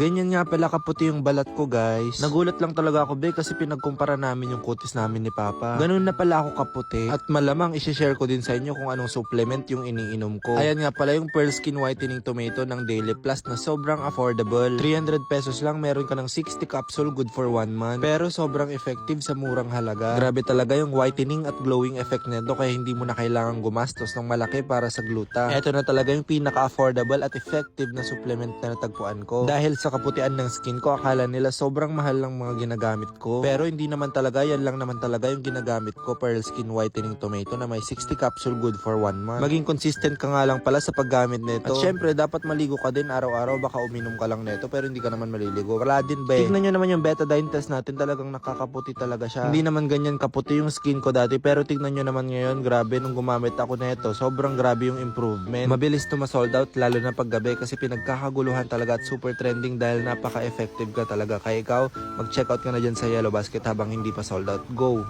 Ganyan nga pala kaputi yung balat ko guys. Nagulat lang talaga ako be kasi pinagkumpara namin yung kutis namin ni Papa. Ganun na pala ako kaputi. At malamang isi-share ko din sa inyo kung anong supplement yung iniinom ko. Ayan nga pala yung Pearl Skin Whitening Tomato ng Daily Plus na sobrang affordable. 300 pesos lang meron ka ng 60 capsule good for 1 month. Pero sobrang effective sa murang halaga. Grabe talaga yung whitening at glowing effect nito kaya hindi mo na kailangan gumastos ng malaki para sa gluta. Ito na talaga yung pinaka-affordable at effective na supplement na natagpuan ko. Dahil sa kaputian ng skin ko, akala nila sobrang mahal lang mga ginagamit ko. Pero hindi naman talaga, yan lang naman talaga yung ginagamit ko, Pearl Skin Whitening Tomato na may 60 capsule good for 1 month. Maging consistent ka nga lang pala sa paggamit nito. At syempre, dapat maligo ka din araw-araw, baka uminom ka lang nito pero hindi ka naman maliligo. Wala din ba Tignan nyo naman yung betadine test natin, talagang nakakaputi talaga siya. Hindi naman ganyan kaputi yung skin ko dati, pero tignan nyo naman ngayon, grabe nung gumamit ako nito, sobrang grabe yung improvement. Mabilis to ma-sold out, lalo na paggabi kasi pinagkakaguluhan talaga at super trending dahil napaka-effective ka talaga. Kaya ikaw, mag-check out ka na dyan sa Yellow Basket habang hindi pa sold out. Go!